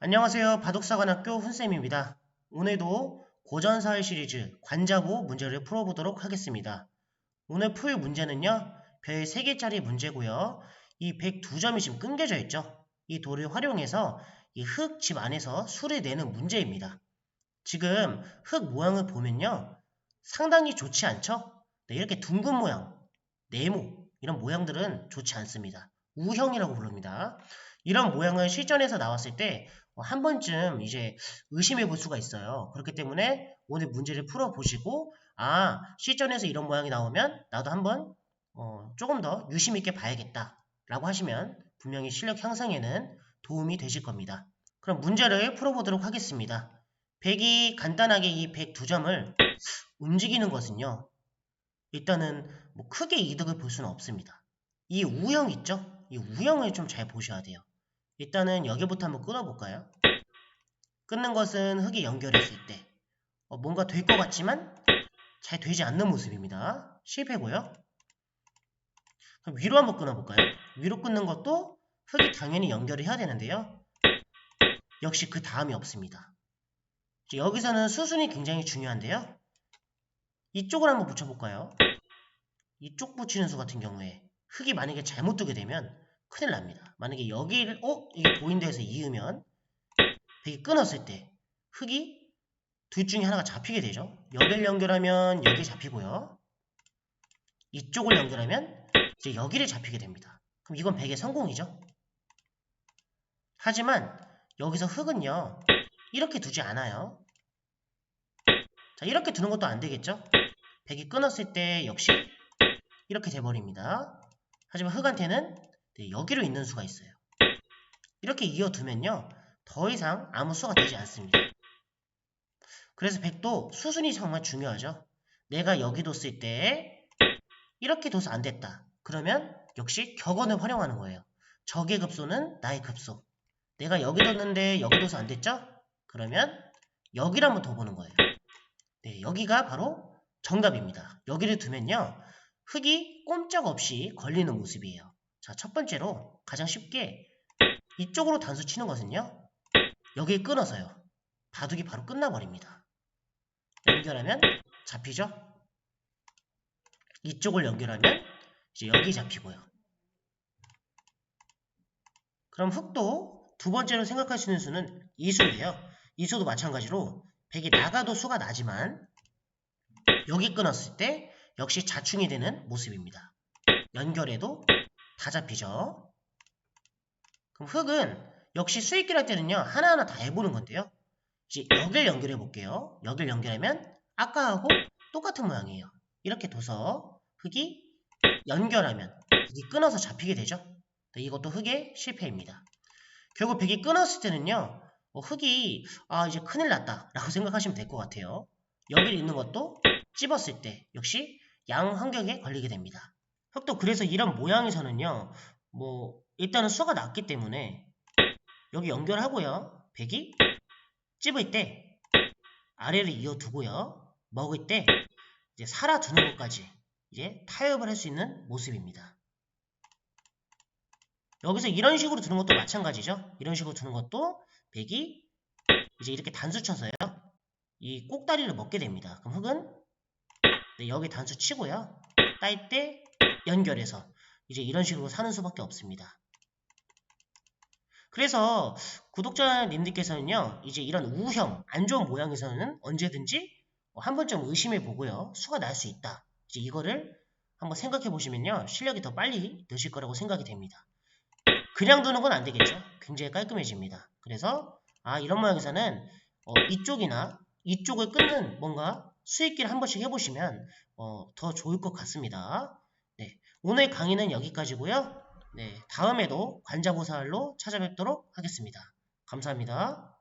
안녕하세요. 바둑사관학교 훈쌤입니다. 오늘도 고전사회 시리즈 관자보 문제를 풀어보도록 하겠습니다. 오늘 풀 문제는요. 별 3개짜리 문제고요. 이 102점이 지금 끊겨져 있죠. 이 돌을 활용해서 이 흙 집 안에서 수를 내는 문제입니다. 지금 흙 모양을 보면요. 상당히 좋지 않죠? 네, 이렇게 둥근 모양, 네모 이런 모양들은 좋지 않습니다. 우형이라고 부릅니다. 이런 모양을 실전에서 나왔을 때 어, 한 번쯤 이제 의심해 볼 수가 있어요. 그렇기 때문에 오늘 문제를 풀어 보시고 아 실전에서 이런 모양이 나오면 나도 한번 어, 조금 더 유심 있게 봐야겠다 라고 하시면 분명히 실력 향상에는 도움이 되실 겁니다. 그럼 문제를 풀어보도록 하겠습니다. 100이 간단하게 이 102점을 움직이는 것은요. 일단은 뭐 크게 이득을 볼 수는 없습니다. 이 우형 있죠? 이 우형을 좀 잘 보셔야 돼요. 일단은 여기부터 한번 끊어볼까요? 끊는 것은 흙이 연결했을 때 어, 뭔가 될 것 같지만 잘 되지 않는 모습입니다. 실패고요. 그럼 위로 한번 끊어볼까요? 위로 끊는 것도 흙이 당연히 연결을 해야 되는데요. 역시 그 다음이 없습니다. 여기서는 수순이 굉장히 중요한데요. 이쪽을 한번 붙여볼까요? 이쪽 붙이는 수 같은 경우에 흙이 만약에 잘못 두게 되면 큰일 납니다. 만약에 여기를 어? 이게 보인 데에서 이으면 백이 끊었을 때 흙이 둘 중에 하나가 잡히게 되죠. 여기를 연결하면 여기 잡히고요. 이쪽을 연결하면 이제 여기를 잡히게 됩니다. 그럼 이건 백의 성공이죠. 하지만 여기서 흙은요. 이렇게 두지 않아요. 자 이렇게 두는 것도 안 되겠죠. 백이 끊었을 때 역시 이렇게 돼버립니다. 하지만 흙한테는 네, 여기로 있는 수가 있어요. 이렇게 이어두면요. 더 이상 아무 수가 되지 않습니다. 그래서 백도 수순이 정말 중요하죠. 내가 여기 뒀을 때 이렇게 둬서 안 됐다. 그러면 역시 격언을 활용하는 거예요. 적의 급소는 나의 급소. 내가 여기 뒀는데 여기 둬서 안 됐죠? 그러면 여기를 한번 둬보는 거예요. 네, 여기가 바로 정답입니다. 여기를 두면요. 흙이 꼼짝없이 걸리는 모습이에요. 자, 첫 번째로 가장 쉽게 이쪽으로 단수 치는 것은요. 여기 끊어서요. 바둑이 바로 끝나버립니다. 연결하면 잡히죠? 이쪽을 연결하면 이제 여기 잡히고요. 그럼 흙도 두 번째로 생각할 수 있는 수는 이수예요. 이수도 마찬가지로 백이 나가도 수가 나지만 여기 끊었을 때 역시 자충이 되는 모습입니다. 연결해도 다 잡히죠. 그럼 흙은 역시 수익길 할 때는요. 하나하나 다 해보는 건데요. 이제 여기를 연결해 볼게요. 여기를 연결하면 아까하고 똑같은 모양이에요. 이렇게 둬서 흙이 연결하면 흙이 끊어서 잡히게 되죠. 네, 이것도 흙의 실패입니다. 결국 백이 끊었을 때는요. 어, 흙이 아 이제 큰일 났다 라고 생각하시면 될 것 같아요. 여기 있는 것도 찝었을 때 역시 양 환경에 걸리게 됩니다. 흙도 그래서 이런 모양에서는요. 뭐 일단은 수가 낮기 때문에 여기 연결하고요. 백이 찝을 때 아래를 이어두고요. 먹을 때 이제 살아두는 것까지 이제 타협을 할 수 있는 모습입니다. 여기서 이런 식으로 두는 것도 마찬가지죠. 이런 식으로 두는 것도 백이 이제 이렇게 단수 쳐서요. 이 꼭다리를 먹게 됩니다. 그럼 흙은 네, 여기 단수 치고요. 딸 때 연결해서 이제 이런 식으로 사는 수밖에 없습니다. 그래서 구독자님들께서는요, 이제 이런 우형, 안 좋은 모양에서는 언제든지 한 번쯤 의심해 보고요, 수가 날 수 있다. 이제 이거를 한번 생각해 보시면요, 실력이 더 빨리 느실 거라고 생각이 됩니다. 그냥 두는 건 안 되겠죠? 굉장히 깔끔해집니다. 그래서, 아, 이런 모양에서는 어, 이쪽이나 이쪽을 끊는 뭔가 수익기를 한 번씩 해보시면 어, 더 좋을 것 같습니다. 네, 오늘 강의는 여기까지고요. 네, 다음에도 관자보살로 찾아뵙도록 하겠습니다. 감사합니다.